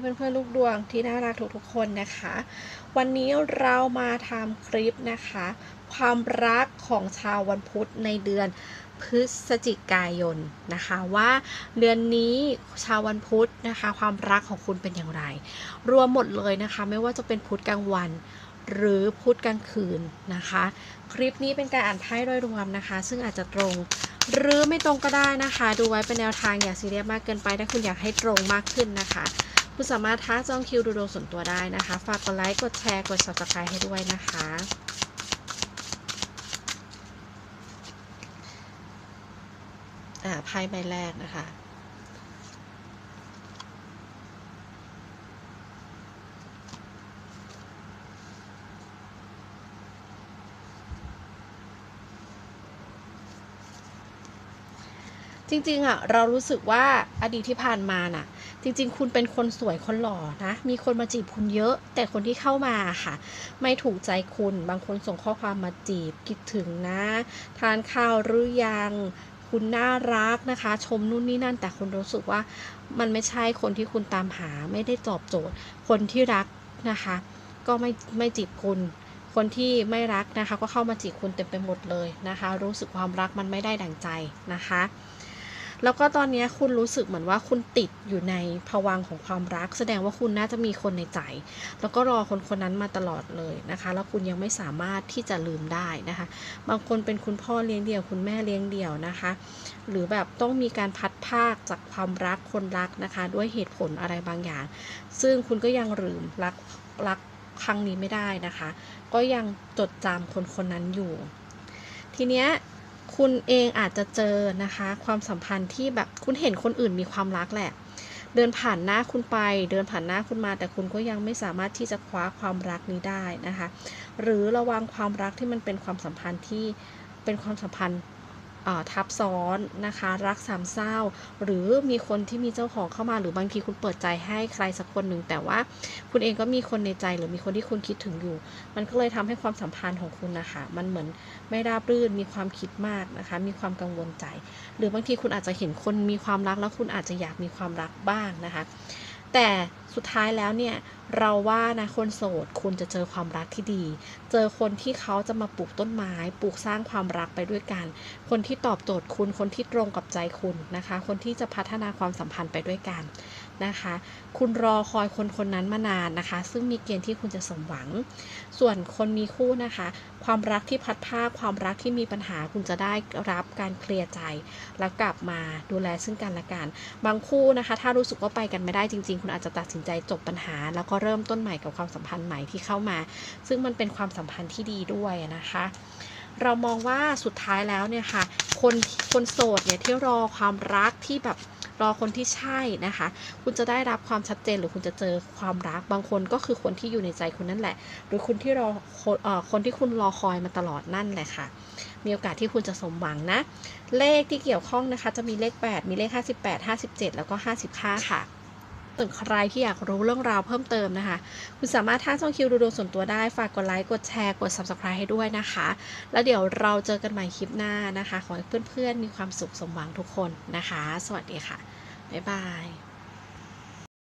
เพื่อนๆลูกดวงที่น่ารักทุกๆคนนะคะ วันนี้เรามาทำคลิปนะคะ ความรักของชาววันพุธในเดือนพฤศจิกายนนะคะว่าเดือนนี้ชาววันพุธนะคะ ความรักของคุณเป็นอย่างไร รวมหมดเลยนะคะ ไม่ว่าจะเป็นพุธกลางวันหรือพุธกลางคืนนะคะ คลิปนี้เป็นการอ่านไพ่โดยรวมนะคะ ซึ่งอาจจะตรง หรือไม่ตรงก็ได้นะคะ ดูไว้เป็นแนวทางอย่าซีเรียสมากเกินไปถ้าคุณอยากให้ตรงมากขึ้นนะคะ คุณสามารถท้าจองคิวดูดวงส่วนตัวได้นะคะ ฝากกดไลค์ กดแชร์ กด subscribe ให้ด้วยนะคะ อ่า ไพ่ใบแรกนะคะจริงๆอะเรารู้สึกว่าอดีตที่ผ่านมาน่ะ จริง ๆ คุณเป็นคนสวยคนหล่อนะ มีคนมาจีบคุณเยอะ แต่คนที่เข้ามาค่ะ ไม่ถูกใจคุณ บางคนส่งข้อความมาจีบคิดถึงนะ ทานข้าวหรือยังคุณน่ารักนะคะ ชมนู่นนี่นั่น แต่คุณรู้สึกว่ามันไม่ใช่คนที่คุณตามหาไม่ได้ตอบโจทย์ คนที่รักนะคะ ก็ไม่ไม่จีบคุณ คนที่ไม่รักนะคะ ก็เข้ามาจีบคุณเต็มไปหมดเลยนะคะ รู้สึกความรักมันไม่ได้ดั่งใจนะคะ แล้วก็ตอนนี้คุณรู้สึกเหมือนว่าคุณติดอยู่ในภวังของความรัก แสดงว่าคุณน่าจะมีคนในใจ แล้วก็รอคนคนนั้นมาตลอดเลยนะคะ แล้วคุณยังไม่สามารถที่จะลืมได้นะคะ บางคนเป็นคุณพ่อเลี้ยงเดี่ยว คุณแม่เลี้ยงเดี่ยวนะคะ หรือแบบต้องมีการพัดภาคจากความรักคนรักนะคะ ด้วยเหตุผลอะไรบางอย่าง ซึ่งคุณก็ยังลืมรักรักครั้งนี้ไม่ได้นะคะ ก็ยังจดจำคนคนนั้นอยู่ ทีเนี้ย คุณเองอาจจะเจอนะคะ ความสัมพันธ์ที่แบบคุณเห็นคนอื่นมีความรักแหละ เดินผ่านหน้าคุณไป เดินผ่านหน้าคุณมา แต่คุณก็ยังไม่สามารถที่จะคว้าความรักนี้ได้นะคะ หรือระวังความรักที่มันเป็นความสัมพันธ์ที่เป็นความสัมพันธ์ ทับซ้อนนะคะ รักสามเศร้า หรือมีคนที่มีเจ้าของเข้ามาหรือบางทีคุณเปิดใจให้ใครสักคนหนึ่งแต่ว่าคุณเองก็มีคนในใจหรือมีคนที่คุณคิดถึงอยู่ มันก็เลยทำให้ความสัมพันธ์ของคุณนะคะ มันเหมือนไม่ราบรื่นมีความคิดมากนะคะ มีความกังวลใจ หรือบางทีคุณอาจจะเห็นคนมีความรักแล้วคุณอาจจะอยากมีความรักบ้างนะคะ แต่สุดท้ายแล้วเนี่ยเราว่านะคนโสดคุณจะเจอความรักที่ดี เจอคนที่เขาจะมาปลูกต้นไม้ ปลูกสร้างความรักไปด้วยกัน คนที่ตอบโจทย์คุณ คนที่ตรงกับใจคุณนะคะ คนที่จะพัฒนาความสัมพันธ์ไปด้วยกัน นะคะ คุณรอคอยคนคนนั้นมานานนะคะ ซึ่งมีเกณฑ์ที่คุณจะสมหวัง ส่วนคนมีคู่นะคะ ความรักที่พัดภาความรักที่มีปัญหาคุณจะได้รับการเคลียร์ใจแล้วกลับมาดูแลซึ่งกันและกัน บางคู่นะคะ ถ้ารู้สึกว่าไปกันไม่ได้จริง ๆ คุณอาจจะตัดสินใจจบปัญหา แล้วก็เริ่มต้นใหม่กับความสัมพันธ์ใหม่ที่เข้ามา ซึ่งมันเป็นความสัมพันธ์ที่ดีด้วยนะคะเรามองว่าสุดท้ายแล้วเนี่ยค่ะ คนคนโสดเนี่ยที่รอความรักที่แบบรอคนที่ใช่นะคะ คุณจะได้รับความชัดเจนหรือคุณจะเจอความรัก บางคนก็คือคนที่อยู่ในใจคุณนั่นแหละ หรือคุณที่รอคนเอ่อคนที่คุณรอคอยมาตลอดนั่นแหละค่ะ มีโอกาสที่คุณจะสมหวังนะ เลขที่เกี่ยวข้องนะคะ จะมีเลข 8 มีเลข 58 57 แล้วก็ 55 ค่ะ ส่วนใครที่อยากรู้เรื่องราวเพิ่มเติมนะคะ คุณสามารถท่าช่องคิวดูดวงส่วนตัวได้ ฝากกดไลค์ กดแชร์ กด subscribe ให้ด้วยนะคะ แล้วเดี๋ยวเราเจอกันใหม่คลิปหน้านะคะ ขอให้เพื่อนๆ มีความสุขสมหวังทุกคนนะคะ สวัสดีค่ะ บ๊ายบาย